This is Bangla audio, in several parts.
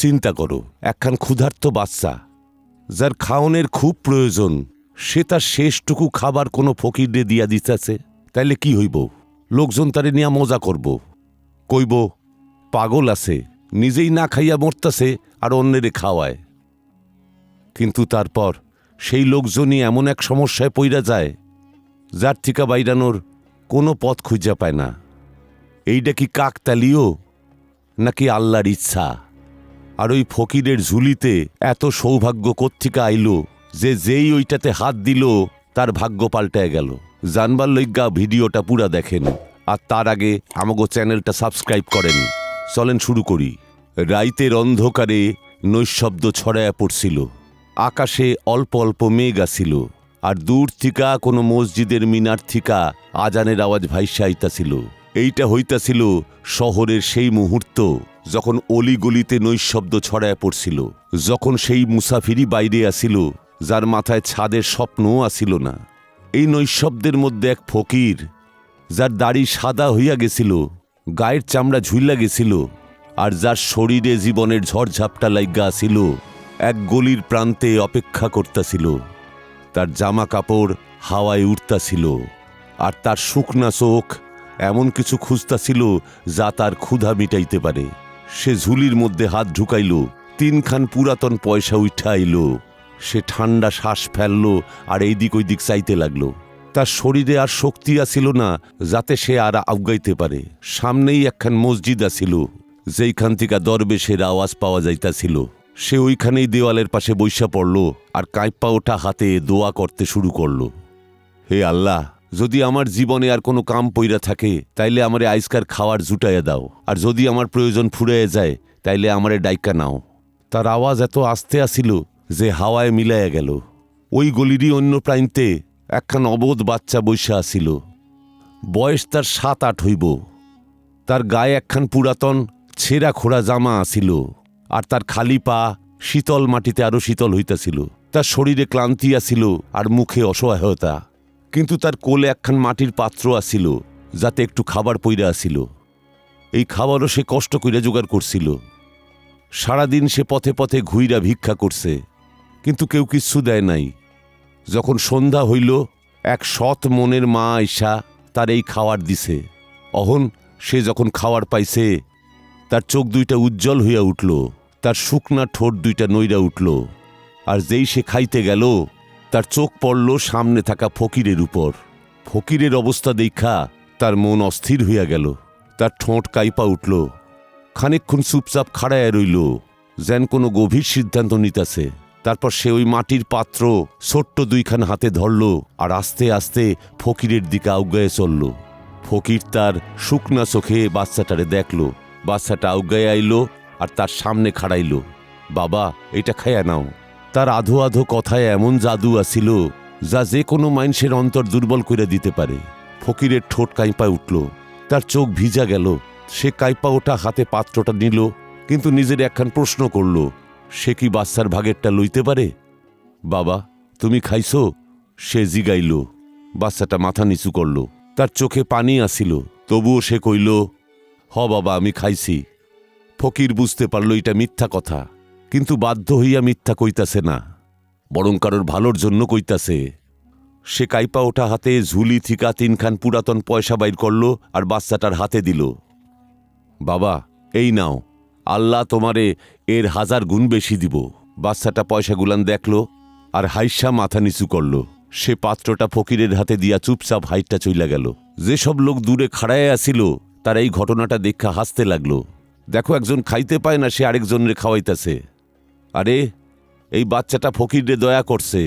চিন্তা করো, একখান ক্ষুধার্ত বাচ্চা, যার খাওনের খুব প্রয়োজন, সে তার শেষটুকু খাবার কোনো ফকিরে দিয়া দিতেছে, তাইলে কি হইব? লোকজন তারে নিয়ে মজা করব। কইব, পাগল আছে, নিজেই না খাইয়া মরতাছে আর অন্যেরে খাওয়ায়। কিন্তু তারপর সেই লোকজনই এমন এক সমস্যায় পইরা যায়, যার থিকা বাইরানোর কোনো পথ খুঁজা পায় না। এইটা কি কাকতালিও নাকি আল্লাহর ইচ্ছা? আর ওই ফকিরের ঝুলিতে এত সৌভাগ্য কোত্থিকা আইল যে যেই ওইটাতে হাত দিল, তার ভাগ্য পাল্টায় গেল। জানবার লইগা ভিডিওটা পুরা দেখেন। আর তার আগে আমাগো চ্যানেলটা সাবস্ক্রাইব করেন। চলেন শুরু করি। রাইতের অন্ধকারে নৈশব্দ ছড়ায়া পড়ছিল। আকাশে অল্প অল্প মেঘ আসিল আর দূর থিকা কোনো মসজিদের মিনার থিকা আজানের আওয়াজ ভাইসা আইতাছিল এইটা হইতাছিল শহরের সেই মুহূর্ত যখন অলিগলিতে নৈশব্দ ছড়ায় পড়ছিল, যখন সেই মুসাফিরি বাইরে আসিল, যার মাথায় ছাদের স্বপ্নও আসিল না। এই নৈশব্দের মধ্যে এক ফকির, যার দাড়ি সাদা হইয়া গেছিল, গায়ের চামড়া ঝুইলা গেছিল, আর যার শরীরে জীবনের ঝড়ঝাপটা লাইগা আসিল, এক গলির প্রান্তে অপেক্ষা করতাছিল। তার জামা কাপড় হাওয়ায় উঠতাছিল আর তার শুকনা চোখ এমন কিছু খুঁজতাছিল যা তার ক্ষুধা মিটাইতে পারে। সে ঝুলির মধ্যে হাত ঢুকাইল, তিনখান পুরাতন পয়সা উঠা আইল সে ঠান্ডা শ্বাস ফেলল আর এইদিক ওইদিক চাইতে লাগল। তার শরীরে আর শক্তি আসিল না যাতে সে আর আউগাইতে পারে। সামনেই একখান মসজিদ আসিল যেইখান থেকে দরবেশের আওয়াজ পাওয়া যাইতাছিল। সে ওইখানেই দেওয়ালের পাশে বৈশা পড়ল আর কাঁপা ওঠা হাতে দোয়া করতে শুরু করল। হে আল্লাহ যদি আমার জীবনে আর কোনো কাম পইরা থাকে, তাইলে আমারে আইসকার খাওয়ার জুটাইয়া দাও। আর যদি আমার প্রয়োজন ফুরাইয়া যায়, তাইলে আমারে ডাইকা নাও। তার আওয়াজ এত আস্তে আসিল যে হাওয়ায় মিলাইয়া গেল। ওই গলিরই অন্য প্রান্তে একখান অবোধ বাচ্চা বৈশা আসিল। বয়স তার সাত আট হইব। তার গায়ে একখান পুরাতন ছেঁড়া খোড়া জামা আসিল। আর তার খালি পা শীতল মাটিতে আরও শীতল হইতাছিল। তার শরীরে ক্লান্তি আসিল আর মুখে অসহায়তা। কিন্তু তার কোলে একখান মাটির পাত্র আসিল যাতে একটু খাবার পইরা আসিল এই খাবারও সে কষ্ট কইরা জোগাড় করছিল। সারাদিন সে পথে পথে ঘুইরা ভিক্ষা করছে, কিন্তু কেউ কিচ্ছু দেয় নাই। যখন সন্ধ্যা হইল, এক সৎ মনের মা আইসা তার এই খাওয়ার দিছে। অহন সে যখন খাওয়ার পাইছে, তার চোখ দুইটা উজ্জ্বল হইয়া উঠল, তার শুকনা ঠোঁট দুইটা নইরা উঠল, আর যেই সে খাইতে গেল তার চোখ পড়ল সামনে থাকা ফকিরের উপর। ফকিরের অবস্থা দেখা তার মন অস্থির হইয়া গেল। তার ঠোঁট কাইপা উঠল। খানিকক্ষণ চুপচাপ খাড়ায় রইল, যেন কোনো গভীর সিদ্ধান্ত নিতাছে। তারপর সে ওই মাটির পাত্র ছোট্ট দুইখান হাতে ধরল আর আস্তে আস্তে ফকিরের দিকে আউগায়ে চলল। ফকির তার শুকনা চোখে বাচ্চাটারে দেখল। বাচ্চাটা আউগায়ে আইল আর তার সামনে খাড়াইল। বাবা, এটা খায়া নাও। তার আধো আধো কথায় এমন জাদু আসিল যা যে কোনো মানুষের অন্তর দুর্বল করে দিতে পারে। ফকিরের ঠোঁট কাইপা উঠল, তার চোখ ভিজা গেল, সে কাইপা ওঠা হাতে পাত্রটা নিল, কিন্তু নিজের একখান প্রশ্ন করল, সে কি বাচ্চার ভাগেরটা লইতে পারে? বাবা, তুমি খাইছো? সে জিগাইল, বাচ্চাটা মাথা নিচু করল, তার চোখে পানি আসিল, তবুও সে কইল, হ বাবা, আমি খাইছি। ফকির বুঝতে পারল এটা মিথ্যা কথা। কিন্তু বাধ্য হইয়া মিথ্যা কইতাছে না, বরং কারোর ভালোর জন্য কইতাছে। সে কাইপা ওঠা হাতে ঝুলি থিকা তিনখান পুরাতন পয়সা বাইর করল আর বাচ্চাটার হাতে দিল। বাবা, এই নাও, আল্লাহ তোমারে এর হাজার গুণ বেশি দিব। বাচ্চাটা পয়সাগুলান দেখল আর হাইসা মাথা নিচু করল। সে পাত্রটা ফকিরের হাতে দিয়া চুপচাপ হাইটটা চইলা গেল। যেসব লোক দূরে খাড়ায় আসিল, তার এই ঘটনাটা দেখা হাসতে লাগল। দেখো, একজন খাইতে পায় না, সে আরেকজনের খাওয়াইতাছে। আরে, এই বাচ্চাটা ফকিরে দয়া করছে।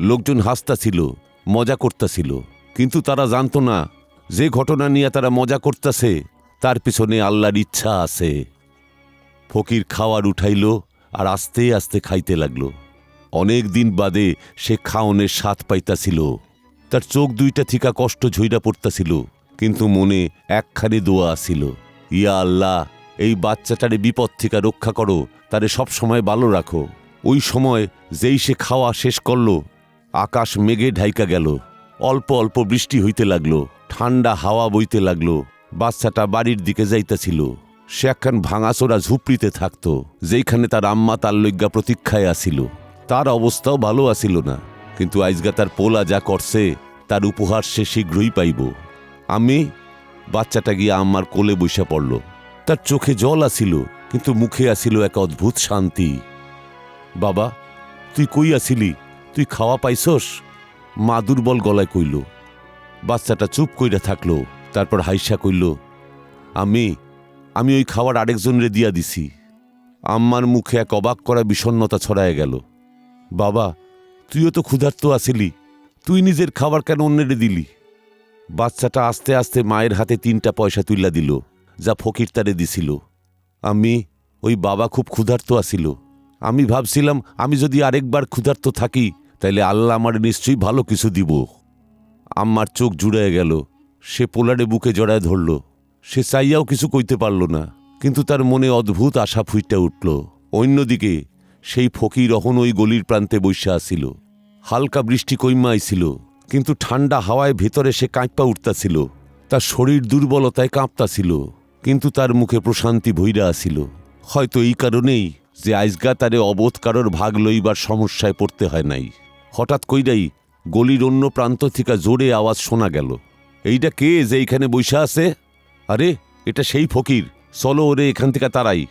লোকজন হাসতাছিল, মজা করতাছিল। কিন্তু তারা জানতো না, যে ঘটনা নিয়ে তারা মজা করতেছে, তার পিছনে আল্লাহর ইচ্ছা আছে। ফকির খাওয়ার উঠাইল আর আস্তে আস্তে খাইতে লাগল। অনেক দিন বাদে সে খাওনের স্বাদ পাইতাছিল। তার চোখ দুইটা থিকা কষ্ট ঝইরা পড়তাছিল, কিন্তু মনে একখানি দোয়া আসিল ইয়া আল্লাহ এই বাচ্চাটারে বিপদ থেকে রক্ষা করো, তারে সব সময় ভালো রাখো। ওই সময় যেই সে খাওয়া শেষ করল, আকাশ মেঘে ঢাইকা গেল। অল্প অল্প বৃষ্টি হইতে লাগল, ঠান্ডা হাওয়া বইতে লাগল, বাচ্চাটা বাড়ির দিকে যাইতাছিল। সে একখান ভাঙাচোরা ঝুপড়িতে থাকত, যেইখানে তার আম্মা তার লজ্ঞা প্রতীক্ষায় আসিল তার অবস্থাও ভালো আসিল না, কিন্তু আইজগা তার পোলা যা করছে, তার উপহার সে শীঘ্রই পাইব। আমি বাচ্চাটা গিয়ে আম্মার কোলে বৈশা পড়ল। তার চোখে জল আসিল, কিন্তু মুখে আসিল এক অদ্ভুত শান্তি। বাবা, তুই কই আসিলি? তুই খাওয়া পাইছস? মা দুর্বল গলায় কইল। বাচ্চাটা চুপ কইরা থাকল, তারপর হাইসা কইল আমি আমি ওই খাবার আরেকজনরে দিয়া দিছি। আম্মার মুখে এক অবাক করা বিষণ্ণতা ছড়ায় গেল। বাবা, তুইও তো ক্ষুধার্ত আসিলি, তুই নিজের খাবার কেন অন্যেরে দিলি? বাচ্চাটা আস্তে আস্তে মায়ের হাতে তিনটা পয়সা তুইলা দিল। যা ফকির তারে দিছিল। আমি, ওই বাবা খুব ক্ষুধার্ত আসিল আমি ভাবছিলাম, আমি যদি আরেকবার ক্ষুধার্ত থাকি, তাইলে আল্লাহ আমার নিশ্চয়ই ভালো কিছু দিব। আম্মার চোখ জুড়ায় গেল। সে পোলারে বুকে জড়ায় ধরল। সে চাইয়াও কিছু কইতে পারল না। কিন্তু তার মনে অদ্ভুত আশা ফুইটা উঠল। অন্যদিকে, সেই ফকির অহন ওই গলির প্রান্তে বৈশা আসিল হালকা বৃষ্টি কইমা আইছিল। কিন্তু ঠান্ডা হাওয়ায় ভেতরে সে কাঁপা উঠতাছিল। তার শরীর দুর্বলতায় কাঁপতাছিল। কিন্তু তার মুখে প্রশান্তি ভৈরা আসিল। হয়তো এই কারণেই যে আইজগা তারে অবোধ কারোর ভাগ লইবার সমস্যায় পড়তে হয় নাই। হঠাৎ কইরাই গলির অন্য প্রান্ত থেকে জোরে আওয়াজ শোনা গেল। এইটা কে যে এইখানে বৈশা আছে? আরে, এটা সেই ফকির। চলো ওরে এখান থেকে তারাই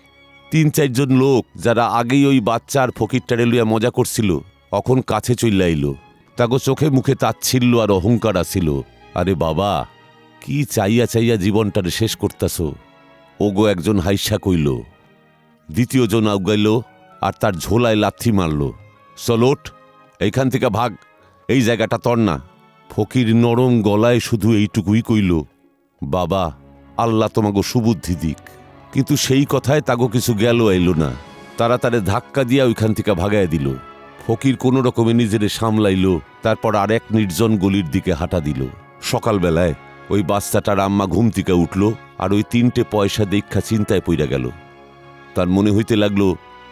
তিন চারজন লোক যারা আগেই ওই বাচ্চা আর ফকিরটারে লইয়া মজা করছিল, অখন কাছে চইলা এলো তাগো চোখে মুখে তাচ্ছিল্য আর অহংকার আসিল। আরে বাবা! কি চাইয়া চাইয়া জীবনটারে শেষ করতাছ? ওগো একজন হাইসা কইল দ্বিতীয়জন আউগাইল আর তার ঝোলায় লাথি মারল। চলোট এইখান থেকে ভাগ, এই জায়গাটা তর না। ফকির নরম গলায় শুধু এইটুকুই কইল, বাবা, আল্লাহ তোমাগো সুবুদ্ধি দিক। কিন্তু সেই কথায় তাগো কিছু গেল এলো না। তারা তারে ধাক্কা দিয়া ওইখান থেকে ভাগায় দিল। ফকির কোনো রকমে নিজেরে সামলাইল, তারপর আর এক নির্জন গলির দিকে হাঁটা দিল। সকালবেলায় ওই বাচ্চাটার আম্মা ঘুম থেকে উঠল আর ওই তিনটে পয়সা দীক্ষা চিন্তায় পইরা গেল। তার মনে হইতে লাগল,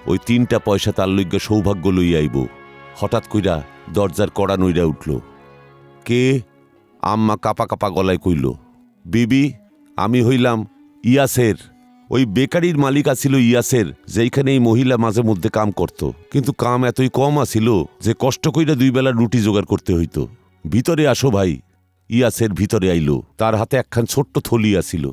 ওই তিনটা পয়সা তার লইগা সৌভাগ্য লইয়া আইব। হঠাৎ কইরা দরজার কড়া নইরা উঠল। কে? আম্মা কাপা কাপা গলায় কইল, বিবি, আমি হইলাম ইয়াসের। ওই বেকারির মালিক আছিল ইয়াসের, যেইখানে এই মহিলা মাঝে মধ্যে কাম করত। কিন্তু কাম এতই কম আছিল যে কষ্ট কইরা দুই বেলা রুটি জোগাড় করতে হইত। ভিতরে আসো ভাই। ইয়াসের ভিতরে আইল। তার হাতে একখান ছোট্ট থলি আছিল।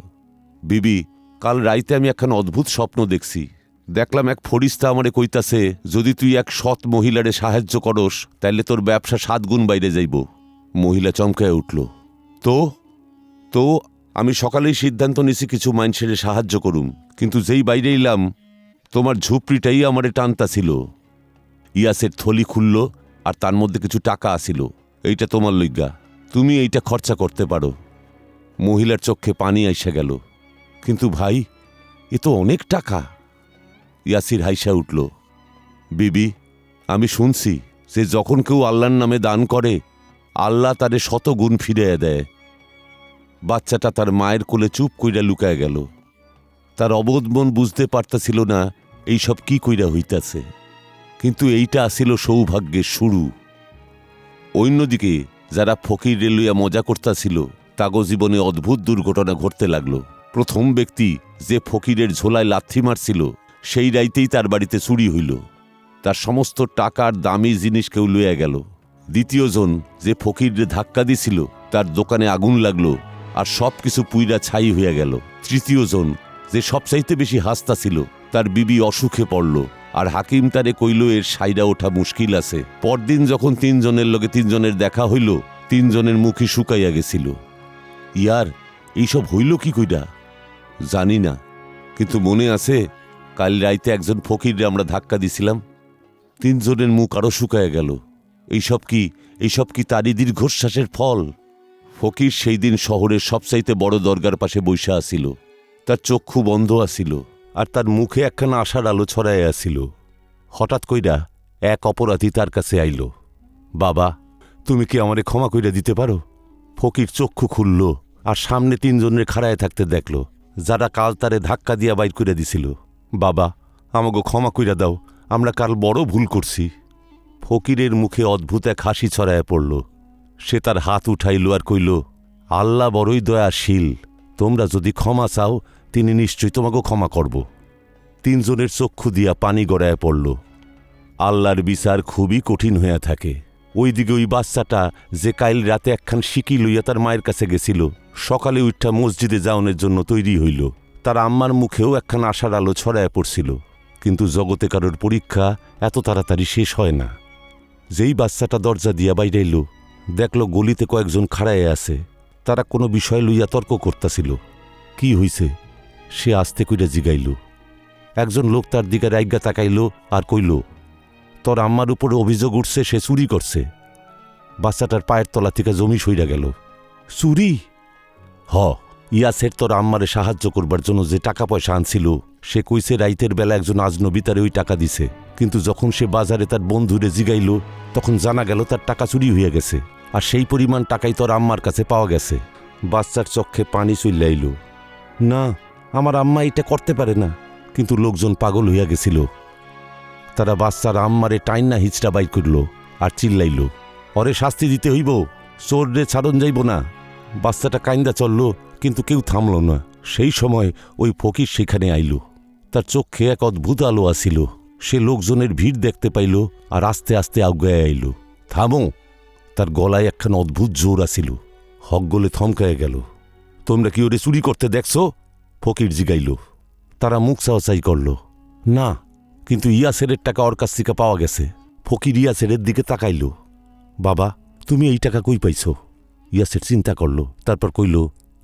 বিবি, কাল রাইতে আমি একখান অদ্ভুত স্বপ্ন দেখছি। দেখলাম এক ফরিস্তা আমারে কইতাছে, যদি তুই এক সৎ মহিলারে সাহায্য করস, তাইলে তোর ব্যবসা সাত গুণ বাইরে যাইব। মহিলা চমকায় উঠল। তো? তো? আমি সকালেই সিদ্ধান্ত নিছি কিছু মানুষের সাহায্য করুম। কিন্তু যেই বাইরে এলাম, তোমার ঝুপড়িটাই আমারে টানতা ছিল ইয়াসের থলি খুলল আর তার মধ্যে কিছু টাকা আসিল এইটা তোমার লইগা তুমি এইটা খরচা করতে পারো। মহিলার চোখে পানি আইসা গেল। কিন্তু ভাই, এ তো অনেক টাকা। ইয়াসির হাইসা উঠল, বিবি, আমি শুনছি যে যখন কেউ আল্লাহর নামে দান করে, আল্লাহ তারে শত গুণ ফিরে দেয়। বাচ্চাটা তার মায়ের কোলে চুপ কইরা লুকায় গেল। তার অবোধ মন বুঝতে পারতাছিল না এইসব কি কইরা হইতাছে। কিন্তু এইটা আসিল সৌভাগ্যের শুরু। অন্যদিকে যারা ফকির রেলুয়া মজা করতাছিল, তাগো জীবনে অদ্ভুত দুর্ঘটনা ঘটতে লাগল। প্রথম ব্যক্তি যে ফকিরের ঝোলায় লাথি মারছিল, সেই রাইতেই তার বাড়িতে চুরি হইল। তার সমস্ত টাকার দামি জিনিস কেউ লইয়া গেল। দ্বিতীয়জন যে ফকিরে ধাক্কা দিছিল, তার দোকানে আগুন লাগল আর সব কিছু পুইরা ছাই হইয়া গেল। তৃতীয়জন যে সবচাইতে বেশি হাসতা ছিল তার বিবি অসুখে পড়ল। আর হাকিম তারে কইল, এর সাইরা ওঠা মুশকিল আছে। পরদিন যখন তিনজনের লগে তিনজনের দেখা হইল, তিনজনের মুখই শুকাইয়া গেছিল। ইয়ার, এইসব হইল কি কইরা? জানি না, কিন্তু মনে আছে, কাল রাইতে একজন ফকিররে আমরা ধাক্কা দিছিলাম। তিনজনের মুখ আরও শুকায় গেল। এইসব কি এইসব কি তারই দীর্ঘশ্বাসের ফল? ফকির সেই দিন শহরের সবচাইতে বড় দরগার পাশে বৈশা আসিল তার চক্ষু বন্ধ আসিল আর তার মুখে একখানা আশার আলো ছড়ায় আসিল। হঠাৎ কইরা এক অপরাধী তার কাছে আইল। বাবা, তুমি কি আমারে ক্ষমা কইরা দিতে পারো? ফকির চক্ষু খুলল আর সামনে তিনজনের খাড়ায় থাকতে দেখল, যারা কাল তারে ধাক্কা দিয়া বাইর করে দিছিল। বাবা আমাকে ক্ষমা কইরা দাও, আমরা কাল বড় ভুল করছি। ফকিরের মুখে অদ্ভুত এক হাসি ছড়ায় পড়ল। সে তার হাত উঠাইল আর কইল, আল্লাহ বড়ই দয়াশীল, তোমরা যদি ক্ষমা চাও তিনি নিশ্চয়ই তোমাকে ক্ষমা করব। তিনজনের চক্ষু দিয়া পানি গড়ায় পড়ল। আল্লাহর বিচার খুবই কঠিন হইয়া থাকে। ওইদিকে ওই বাচ্চাটা যে কাইল রাতে একখান শিকি লইয়া তার মায়ের কাছে গেছিল, সকালে উঠা মসজিদে যাওয়ানোর জন্য তৈরি হইল। তার আম্মার মুখেও একখান আশার আলো ছড়ায় পড়ছিল। কিন্তু জগতে কারোর পরীক্ষা এত তাড়াতাড়ি শেষ হয় না। যেই বাচ্চাটা দরজা দিয়া বাইরে এলো দেখল গলিতে কয়েকজন খাড়ায় আছে। তারা কোনো বিষয় লইয়া তর্ক করতাছিল। কি হইছে? সে আস্তে কইরা জিগাইল। একজন লোক তার দিকে রাইগা তাকাইল আর কইল, তোর আম্মার উপরে অভিযোগ উঠছে, সে চুরি করছে। বাচ্চাটার পায়ের তলা থেকে জমি সইরা গেল। চুরি? হ, ইয়াসের তোর আম্মারে সাহায্য করবার জন্য যে টাকা পয়সা আনছিল, সে কইছে রাইতের বেলা একজন আজনবী তারে ওই টাকা দিছে। কিন্তু যখন সে বাজারে তার বন্ধুরে জিগাইল, তখন জানা গেল তার টাকা চুরি হইয়া গেছে, আর সেই পরিমাণ টাকাই তোর আম্মার কাছে পাওয়া গেছে। বাচ্চার চক্ষে পানি চইলাইল না আমার আম্মা এটা করতে পারে না। কিন্তু লোকজন পাগল হইয়া গেছিল। তারা বাচ্চার আম্মারে টাইন্না হিচড়া বাই করল আর চিল্লাইল, অরে শাস্তি দিতে হইব চোর রে ছাড়ন যাইব না। বাচ্চাটা কাইন্দা চলল, কিন্তু কেউ থামল না। সেই সময় ওই ফকির সেখানে আইল। তার চোখে এক অদ্ভুত আলো আসিল। সে লোকজনের ভিড় দেখতে পাইল আর আস্তে আস্তে আজ্ঞায় আইল। থামো! তার গলায় একখান অদ্ভুত জোর আসিল। হক গলে থমকায় গেল। তোমরা কি ওরে চুরি করতে দেখছ? ফকির জিগাইল, তারা মুখ চাওয়াচাই করল। না, কিন্তু ইয়াসেরের টাকা ওর কাছ থেকে পাওয়া গেছে। ফকির ইয়াসেরের দিকে তাকাইল। বাবা, তুমি এই টাকা কই পাইছো? ইয়াসের চিন্তা করল, তারপর কইল,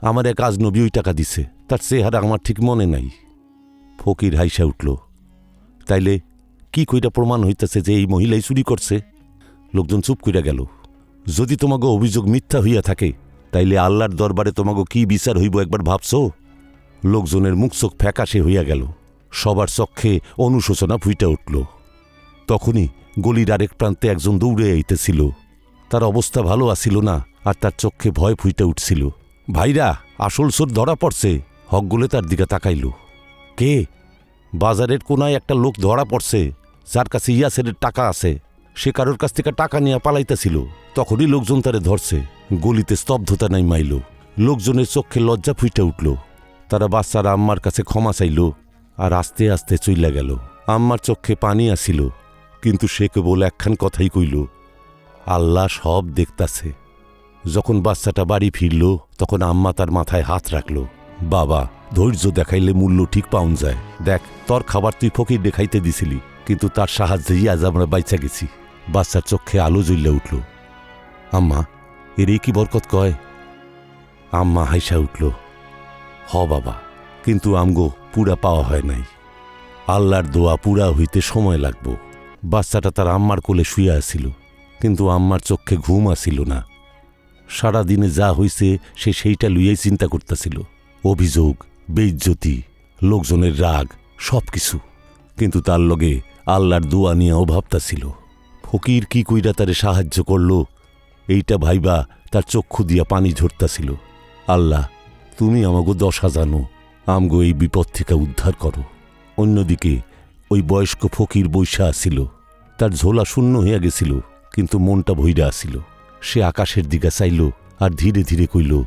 আমার এক আজনবী ওই টাকা দিছে, তার চেহারা আমার ঠিক মনে নাই। ফকির হাইসা উঠল, তাইলে কি কইটা প্রমাণ হইতেছে যে এই মহিলাই চুরি করছে? লোকজন চুপ কইরা গেল, যদি তোমাকে অভিযোগ মিথ্যা হইয়া থাকে, তাইলে আল্লাহর দরবারে তোমাকে কি বিচার হইব একবার ভাবছ? লোকজনের মুখ চোখ ফ্যাকাশে হইয়া গেল। সবার চক্ষে অনুশোচনা ফুইটা উঠল। তখনই গলির আরেক প্রান্তে একজন দৌড়ে আইতেছিল। তার অবস্থা ভালো আসিল না, আর তার চক্ষে ভয় ফুইটা উঠছিল। ভাইরা, আসল সোর ধরা পড়ছে। হকগুলে তার দিকে তাকাইল। কে? বাজারের কোনায় একটা লোক ধরা পড়ছে, যার কাছে ইয়াসেরের টাকা আছে। সে কারোর কাছ থেকে টাকা নিয়ে পালাইতেছিল। তখনই লোকজন তারে ধরছে। গলিতে স্তব্ধতা নাই মাইল লোকজনের চক্ষে লজ্জা ফুইটা উঠল। তারা বাচ্চার আম্মার কাছে ক্ষমা চাইল আর আস্তে আস্তে চইলা গেল। আম্মার চক্ষে পানি আসিল, কিন্তু সে কেবল একখান কথাই কইল, আল্লাহ সব দেখতাছে। যখন বাচ্চাটা বাড়ি ফিরল, তখন আম্মা তার মাথায় হাত রাখল, বাবা, ধৈর্য দেখাইলে মূল্য ঠিক পাউন যায়। দেখ, তোর খাবার তুই ফকির দেখাইতে দিছিলি, কিন্তু তার সাহায্যেই আজ আমরা বাইচা গেছি। বাচ্চার চক্ষে আলো জ্বললে উঠল, আম্মা এরই কি বরকত কয়? আম্মা হাইসা উঠল হ বাবা, কিন্তু আমগো পুরা পাওয়া হয় নাই। আল্লাহর দোয়া পুরা হইতে সময় লাগব। বাচ্চাটা তার আম্মার কোলে শুয়ে আসিল, কিন্তু আম্মার চক্ষে ঘুম আসিল না। সারা দিনে যা হইছে সে সেইটা লইয়াই চিন্তা করতেছিল। অভিযোগ, বেইজ্জতি, লোকজনের রাগ সব কিছু কিন্তু তার লগে আল্লাহর দোয়া নিয়েও ভাবতাছিল ফকির কি কইরা তারে সাহায্য করল, এইটা ভাইবা তার চক্ষু দিয়া পানি ঝরতাছিল। আল্লাহ তুমি আমাগো দশা জানো, আমগো এই বিপদ থেকে উদ্ধার করো। অন্যদিকে, ওই বয়স্ক ফকির বৈশা আসিল, তার ঝোলা শূন্য হইয়া গেছিল, কিন্তু মনটা ভইরা আসিল। সে আকাশের দিকে চাইল আর ধীরে ধীরে কইল,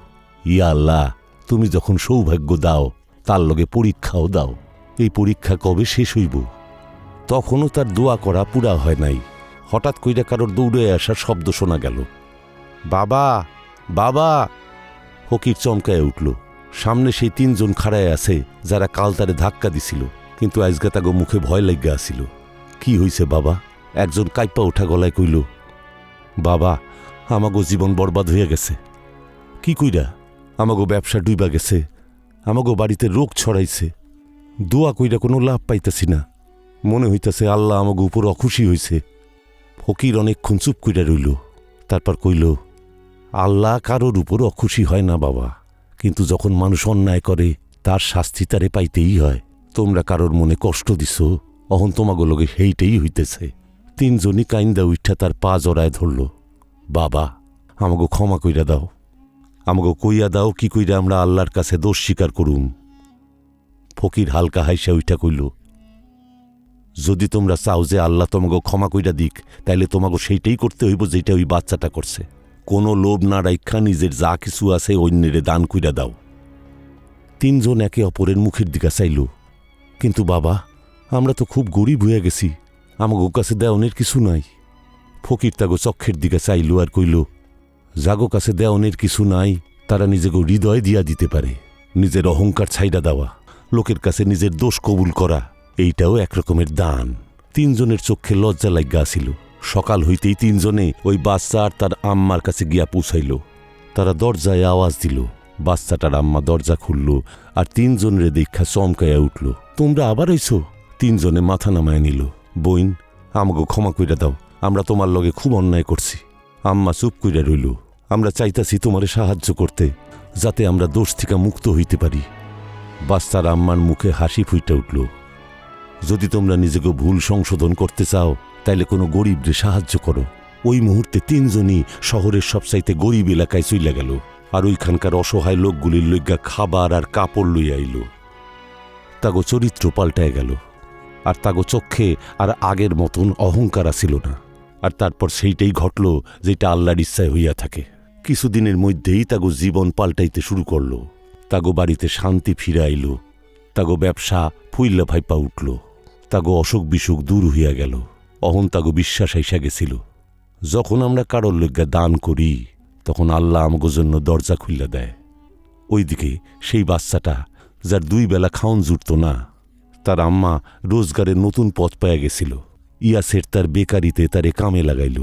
ইয়া আল্লাহ, তুমি যখন সৌভাগ্য দাও, তার লগে পরীক্ষাও দাও। এই পরীক্ষা কবে শেষ হইব? তখনও তার দোয়া করা পুরা হয় নাই। হঠাৎ কইরা কারোর দৌড়ে আসার শব্দ শোনা গেল। বাবা বাবা! ফকির চমকায় উঠল। সামনে সেই তিনজন খাড়ায় আছে, যারা কাল তারে ধাক্কা দিছিল, কিন্তু আজগা তাগো মুখে ভয় লাগিয়া আসিল কি হইছে বাবা? একজন কাইপা ওঠা গলায় কইল, বাবা, আমাগো জীবন বরবাদ হইয়া গেছে। কি কইরা? আমাগো ব্যবসা ডুইবা গেছে। আমাগো বাড়িতে রোগ ছড়াইছে। দোয়া কইরা কোনো লাভ পাইতাছি না। মনে হইতাছে আল্লাহ আমাগো উপর অখুশি হইছে। ফকির অনেকক্ষণ চুপ কইরা রইল, তারপর কইল, আল্লাহ কারোর উপর অখুশি হয় না বাবা। কিন্তু যখন মানুষ অন্যায় করে, তার শাস্তি তারে পাইতেই হয়। তোমরা কারোর মনে কষ্ট দিছ? অহন তোমাগো লগে সেইটাই হইতেছে। তিনজনই কাইন্দা উঠা তার পা জড়ায় ধরল। বাবা আমাকে ক্ষমা কইরা দাও। আমাকে কইয়া দাও কি কইরা আমরা আল্লাহর কাছে দোষ স্বীকার করুম। ফকির হালকা হাইসা উঠা কইল, যদি তোমরা চাও যে আল্লাহ তোমাকে ক্ষমা কইরা দিক, তাইলে তোমাকে সেইটাই করতে হইব যেটা ওই বাচ্চাটা করছে। কোনো লোভ না রাইখা নিজের যা কিছু আছে অন্যেরে দান কইরা দাও। তিনজন একে অপরের মুখের দিকে চাইল। কিন্তু বাবা, আমরা তো খুব গরিব হয়ে গেছি, আমাগো কাছে দেওয়ানের কিছু নাই। ফকির তাগো চক্ষের দিকে চাইল আর কইল জাগো কাছে দেওয়ানের কিছু নাই, তারা নিজেকে হৃদয় দিয়া দিতে পারে, নিজের অহংকার ছাইডা দেওয়া, লোকের কাছে নিজের দোষ কবুল করা, এইটাও একরকমের দান। তিনজনের চক্ষে লজ্জা লাগিয়া আসিল সকাল হইতেই তিনজনে ওই বাচ্চা আর তার আম্মার কাছে গিয়া পৌঁছাইল। তারা দরজায় আওয়াজ দিল। বাচ্চাটার আম্মা দরজা খুলল আর তিনজনের দীক্ষা চমকাইয়া উঠল। তোমরা আবার আইছো? তিনজনে মাথা নামায় নিল। বইন আমাকে ক্ষমা কইরা দাও। আমরা তোমার লগে খুব অন্যায় করছি। আম্মা চুপ কইরা রইল। আমরা চাইতাছি তোমারে সাহায্য করতে, যাতে আমরা দোষ থেকে মুক্ত হইতে পারি। বাচ্চার আম্মার মুখে হাসি ফুইটা উঠল। যদি তোমরা নিজেকে ভুল সংশোধন করতে চাও তাইলে কোনো গরিবরে সাহায্য করো। ওই মুহূর্তে তিনজনই শহরের সবচাইতে গরিব এলাকায় চইলা গেল আর ওইখানকার অসহায় লোকগুলির লইগা খাবার আর কাপড় লইয়া আইল। তাগো চরিত্র পাল্টায় গেল আর তাগো চক্ষে আর আগের মতন অহংকার আসিল না। আর তারপর সেইটাই ঘটল যেটা আল্লাহর ইচ্ছায় হইয়া থাকে। কিছুদিনের মধ্যেই তাগো জীবন পাল্টাইতে শুরু করল। তাগো বাড়িতে শান্তি ফিরে আইল। তাগো ব্যবসা ফুইল্লা ভাইপা উঠল। তাগো অসুখ বিসুখ দূর হইয়া গেল। অহন তাগো বিশ্বাস আইসা গেছিল। যখন আমরা কারোর লজ্ঞা দান করি, তখন আল্লাহ আমাগো জন্য দরজা খুইল্লা দেয়। ওইদিকে সেই বাচ্চাটা, যার দুই বেলা খাওন জুটত না, তার আম্মা রোজগারের নতুন পথ পায়া গেছিল। ইয়াসের তার বেকারিতে তারে কামে লাগাইল,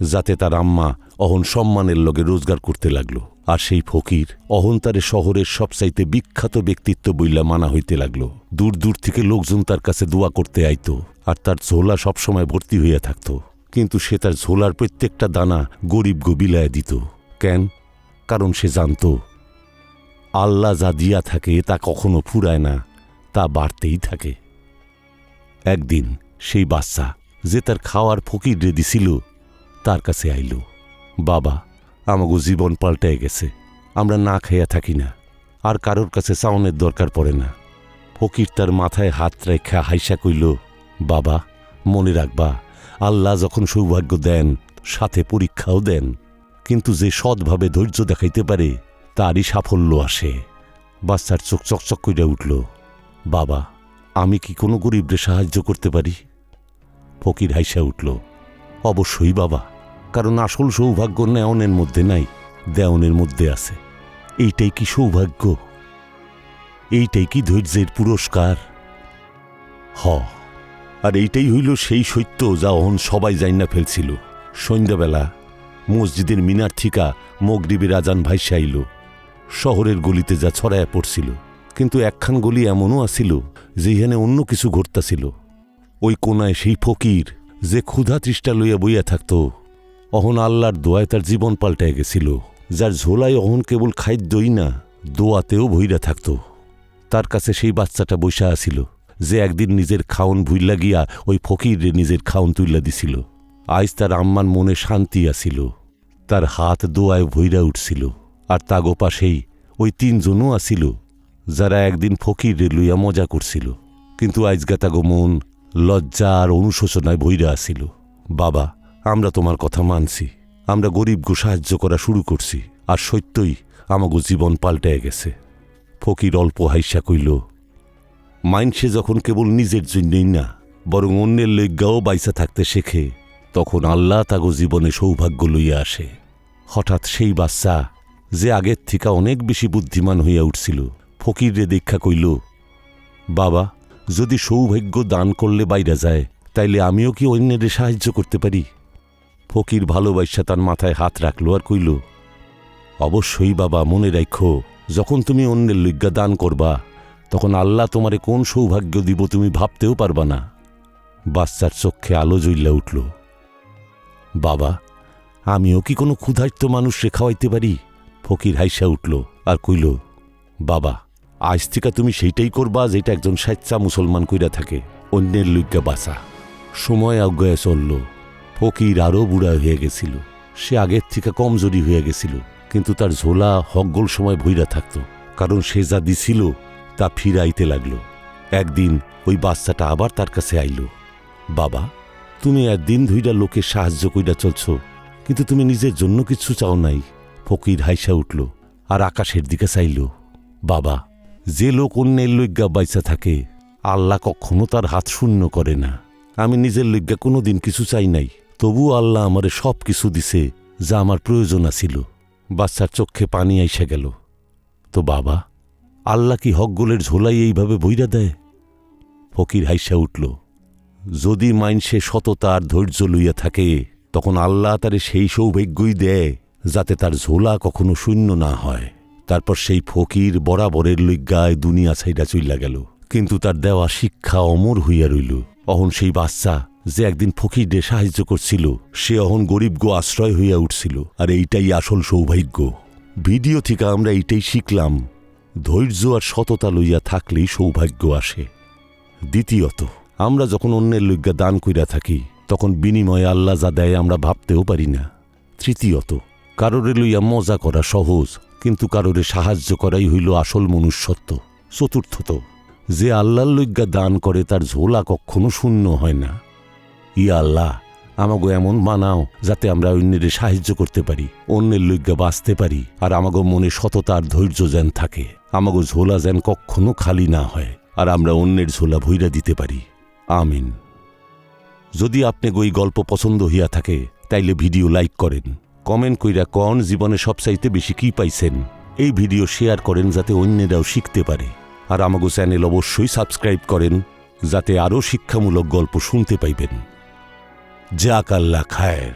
যাতে তার আম্মা অহন সম্মানের লগে রোজগার করতে লাগল। আর সেই ফকির অহন তারে শহরের সবচাইতে বিখ্যাত ব্যক্তিত্ব বইলা মানা হইতে লাগল। দূর দূর থেকে লোকজন তার কাছে দোয়া করতে আইত আর তার ঝোলা সবসময় ভর্তি হইয়া থাকত। কিন্তু সে তার ঝোলার প্রত্যেকটা দানা গরিব গো বিলায় দিত। কেন? কারণ সে জানত, আল্লাহ যা দিয়া থাকে তা কখনো ফুরায় না, তা বাড়তেই থাকে। একদিন সেই বাচ্চা যে তার খাওয়ার ফকির রে দিছিল তার কাছে আইল, বাবা আমাগো জীবন পাল্টায় গেছে। আমরা না খাইয়া থাকি না। আর কারোর কাছে সাউনের দরকার পড়ে না। ফকির তার মাথায় হাত রেখা হাইসা কইল, বাবা, মনে রাখবা, আল্লাহ যখন সৌভাগ্য দেন, সাথে পরীক্ষাও দেন। কিন্তু যে সৎভাবে ধৈর্য দেখাইতে পারে, তারই সাফল্য আসে। বাচ্চার চোখ চকচক কইরা উঠল, বাবা, আমি কি কোনো গরিবরে সাহায্য করতে পারি? ফকির হাইসা উঠল, অবশ্যই বাবা। কারণ আসল সৌভাগ্য নেওনের মধ্যে নাই, দেওনের মধ্যে আছে। এইটাই কি সৌভাগ্য? এইটাই কি ধৈর্যের পুরস্কার? হ, আর এইটাই হইল সেই সত্য যা অহন সবাই জাইনা ফেলছিল। সন্ধ্যাবেলা মসজিদের মিনার থিকা মগরিবের আজান ভাইসা আইল। শহরের গলিতে যা ছড়ায়া পড়ছিল, কিন্তু একখান গলি এমনও আসিল যেখানে অন্য কিছু ঘটতাছিল। ওই কোনায় সেই ফকির যে ক্ষুধা তৃষ্ঠা লইয়া বইয়া থাকত। অহন আল্লাহর দোয়ায় তার জীবন পাল্টায় গেছিল, যার ঝোলায় অহন কেবল খাদ্যই না, দোয়াতেও ভইরা থাকত। তার কাছে সেই বাচ্চাটা বৈশা আসিল যে একদিন নিজের খাউন ভুইল্লা গিয়া ওই ফকিরে নিজের খাউন তুইলা দিছিল। আজ তার আম্মার মনে শান্তি আসিল তার হাত দোয়ায় ভইরা উঠছিল, আর তাগো পাশেই ওই তিনজনও আসিল যারা একদিন ফকিরে লইয়া মজা করছিল। কিন্তু আজগা তাগো মন লজ্জা আর অনুশোচনায় ভইরা আসিল বাবা আমরা তোমার কথা মানছি। আমরা গরিবগো সাহায্য করা শুরু করছি, আর সত্যই আমাগো জীবন পাল্টায় গেছে। ফকির অল্প হাইসা কইল মাইনসে যখন কেবল নিজের জন্যই না, বরং অন্যের লজ্ঞাও বাইসা থাকতে শেখে, তখন আল্লাহ তাগো জীবনে সৌভাগ্য লইয়া আসে। হঠাৎ সেই বাচ্চা, যে আগের থেকে অনেক বেশি বুদ্ধিমান হইয়া উঠছিল, ফকিররে দীক্ষা কইল, বাবা, যদি সৌভাগ্য দান করলে বাইরা যায়, তাইলে আমিও কি অন্যের সাহায্য করতে পারি? ফকির ভালোবাসা তার মাথায় হাত রাখল আর কইল, অবশ্যই বাবা, মনে রাখো, যখন তুমি অন্যের লজ্ঞা দান করবা, তখন আল্লাহ তোমারে কোন সৌভাগ্য দিব তুমি ভাবতেও পারবা না। বাচ্চার চক্ষে আলো জ্বললে উঠল, বাবা, আমিও কি কোনো ক্ষুধার্ত মানুষরে খাওয়াইতে পারি? ফকির হাইসা উঠল আর কইল, বাবা, আজ থেকে তুমি সেইটাই করবা যেটা একজন স্বেচ্ছা মুসলমান কইরা থাকে, অন্যের লজ্ঞা বাঁচা। সময় অজ্ঞায় চলল। ফকির আরও বুড়া হয়ে গেছিল। সে আগের থেকে কমজোরি হয়ে গেছিল, কিন্তু তার ঝোলা হকগোল সময় ভইরা থাকত, কারণ সে যা দিছিল তা ফিরাইতে লাগল। একদিন ওই বাচ্চাটা আবার তার কাছে আইল, বাবা, তুমি একদিন ধুইরা লোকে সাহায্য কইরা চলছ, কিন্তু তুমি নিজের জন্য কিছু চাও নাই। ফকির হাইসা উঠল আর আকাশের দিকে চাইল, বাবা, যে লোক অন্যের লজ্ঞা বাইসা থাকে, আল্লাহ কখনো তার হাত শূন্য করে না। আমি নিজের লজ্ঞা কোনোদিন কিছু চাই নাই। তবু আল্লাহ আমারে সব কিছু দিছে যা আমার প্রয়োজন আছিল। বাচ্চার চোখে পানি আইসা গেল। তো বাবা, আল্লাহ কি হকগুলের ঝোলাই এইভাবে বইরা দেয়? ফকির হাইসা উঠল। যদি মাইনসে সততা আর ধৈর্য লইয়া থাকে, তখন আল্লাহ তারে সেই সৌভাগ্যই দেয় যাতে তার ঝোলা কখনো শূন্য না হয়। তারপর সেই ফকির বরাবরের লজ্ঞায় দুনিয়া ছাইডা চইলা গেল। কিন্তু তার দেওয়া শিক্ষা অমর হইয়া রইল। অহন সেই বাচ্চা যে একদিন ফকিরদের সাহায্য করছিল, সে অহন গরিব গো আশ্রয় হইয়া উঠছিল, আর এইটাই আসল সৌভাগ্য। ভিডিও থেকে আমরা এইটাই শিখলাম, ধৈর্য আর সততা লইয়া থাকলেই সৌভাগ্য আসে। দ্বিতীয়ত, আমরা যখন অন্যের লজ্ঞা দান কইরা থাকি, তখন বিনিময়ে আল্লাহ যা দেয় আমরা ভাবতেও পারি না। তৃতীয়ত, কারোরে লইয়া মজা করা সহজ, কিন্তু কারোরে সাহায্য করাই হইল আসল মনুষ্যত্ব। চতুর্থত, যে আল্লাহর লজ্ঞা দান করে তার ঝোলা কখনো শূন্য হয় না। ইয়া আল্লাহ, আমাগো এমন বানাও যাতে আমরা অন্যের সাহায্য করতে পারি, অন্যের লজ্ঞা বাঁচতে পারি, আর আমাগো মনে সততা আর ধৈর্য যেন থাকে। আমাগো ঝোলা যেন কখনো খালি না হয়, আর আমরা অন্যের ঝোলা ভইরা দিতে পারি। আমিন। যদি আপনি গই গল্প পছন্দ হইয়া থাকে, তাইলে ভিডিও লাইক করেন। কমেন্ট কইরা কন জীবনে সবচাইতে বেশি কি পাইছেন। এই ভিডিও শেয়ার করেন যাতে অন্যেরাও শিখতে পারে। আর আমাগো চ্যানেল অবশ্যই সাবস্ক্রাইব করেন, যাতে আরও শিক্ষামূলক গল্প শুনতে পাইবেন। जा कल्ला खैर